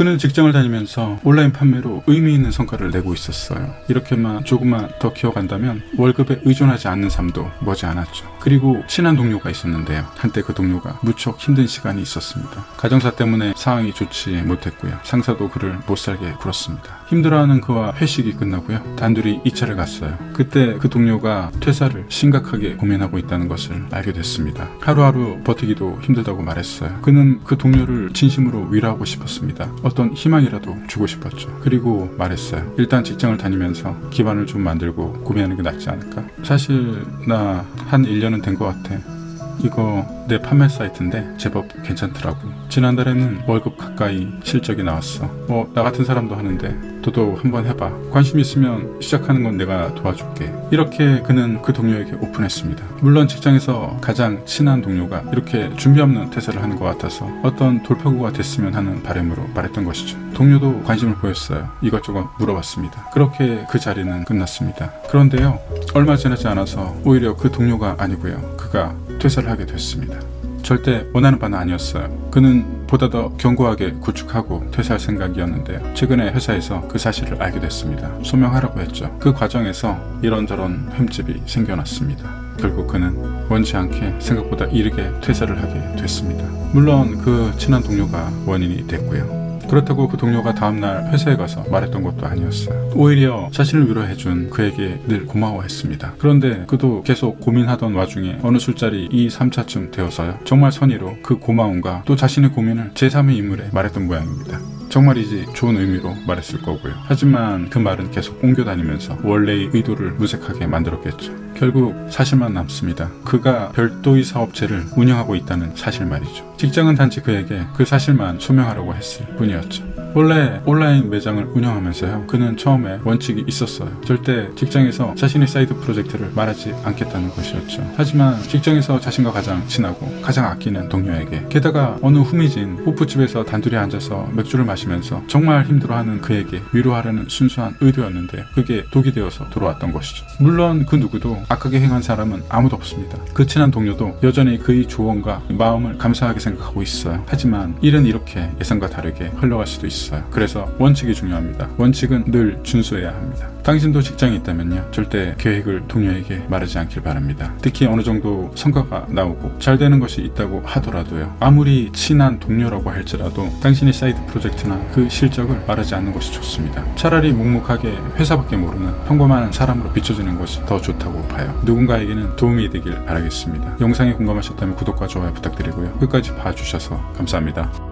그는 직장을 다니면서 온라인 판매로 의미 있는 성과를 내고 있었어요. 이렇게만 조금만 더 키워간다면 월급에 의존하지 않는 삶도 머지않았죠. 그리고 친한 동료가 있었는데요. 한때 그 동료가 무척 힘든 시간이 있었습니다. 가정사 때문에 상황이 좋지 못했고요. 상사도 그를 못 살게 굴었습니다. 힘들어하는 그와 회식이 끝나고요. 단둘이 2차를 갔어요. 그때 그 동료가 퇴사를 심각하게 고민하고 있다는 것을 알게 됐습니다. 하루하루 버티기도 힘들다고 말했어요. 그는 그 동료를 진심으로 위로하고 싶었습니다. 어떤 희망이라도 주고 싶었죠. 그리고 말했어요. 일단 직장을 다니면서 기반을 좀 만들고 고민하는 게 낫지 않을까? 사실 나 한 1년은 된 것 같아. 이거 내 판매 사이트인데 제법 괜찮더라고. 지난달에는 월급 가까이 실적이 나왔어. 뭐 나 같은 사람도 하는데 너도 한번 해봐. 관심 있으면 시작하는 건 내가 도와줄게. 이렇게 그는 그 동료에게 오픈했습니다. 물론 직장에서 가장 친한 동료가 이렇게 준비 없는 퇴사를 하는 것 같아서 어떤 돌파구가 됐으면 하는 바람으로 말했던 것이죠. 동료도 관심을 보였어요. 이것저것 물어봤습니다. 그렇게 그 자리는 끝났습니다. 그런데요, 얼마 지나지 않아서 오히려 그 동료가 아니고요. 그가 퇴사를 하게 됐습니다. 절대 원하는 바는 아니었어요. 그는 보다 더 견고하게 구축하고 퇴사할 생각이었는데요. 최근에 회사에서 그 사실을 알게 됐습니다. 소명하라고 했죠. 그 과정에서 이런저런 흠집이 생겨났습니다. 결국 그는 원치 않게 생각보다 이르게 퇴사를 하게 됐습니다. 물론 그 친한 동료가 원인이 됐고요. 그렇다고 그 동료가 다음날 회사에 가서 말했던 것도 아니었어요. 오히려 자신을 위로해준 그에게 늘 고마워했습니다. 그런데 그도 계속 고민하던 와중에 어느 술자리 2, 3차쯤 되어서요. 정말 선의로 그 고마움과 또 자신의 고민을 제3의 인물에 말했던 모양입니다. 정말이지 좋은 의미로 말했을 거고요. 하지만 그 말은 계속 옮겨 다니면서 원래의 의도를 무색하게 만들었겠죠. 결국 사실만 남습니다. 그가 별도의 사업체를 운영하고 있다는 사실 말이죠. 직장은 단지 그에게 그 사실만 소명하라고 했을 뿐이었죠. 원래 온라인 매장을 운영하면서요. 그는 처음에 원칙이 있었어요. 절대 직장에서 자신의 사이드 프로젝트를 말하지 않겠다는 것이었죠. 하지만 직장에서 자신과 가장 친하고 가장 아끼는 동료에게 게다가 어느 후미진 호프집에서 단둘이 앉아서 맥주를 마시면서 정말 힘들어하는 그에게 위로하려는 순수한 의도였는데 그게 독이 되어서 돌아왔던 것이죠. 물론 그 누구도 악하게 행한 사람은 아무도 없습니다. 그 친한 동료도 여전히 그의 조언과 마음을 감사하게 생각하고 있어요. 하지만 일은 이렇게 예상과 다르게 흘러갈 수도 있어요. 그래서 원칙이 중요합니다. 원칙은 늘 준수해야 합니다. 당신도 직장이 있다면요. 절대 계획을 동료에게 말하지 않길 바랍니다. 특히 어느 정도 성과가 나오고 잘 되는 것이 있다고 하더라도요. 아무리 친한 동료라고 할지라도 당신의 사이드 프로젝트나 그 실적을 말하지 않는 것이 좋습니다. 차라리 묵묵하게 회사밖에 모르는 평범한 사람으로 비춰지는 것이 더 좋다고 봐요. 누군가에게는 도움이 되길 바라겠습니다. 영상에 공감하셨다면 구독과 좋아요 부탁드리고요. 끝까지 봐주셔서 감사합니다.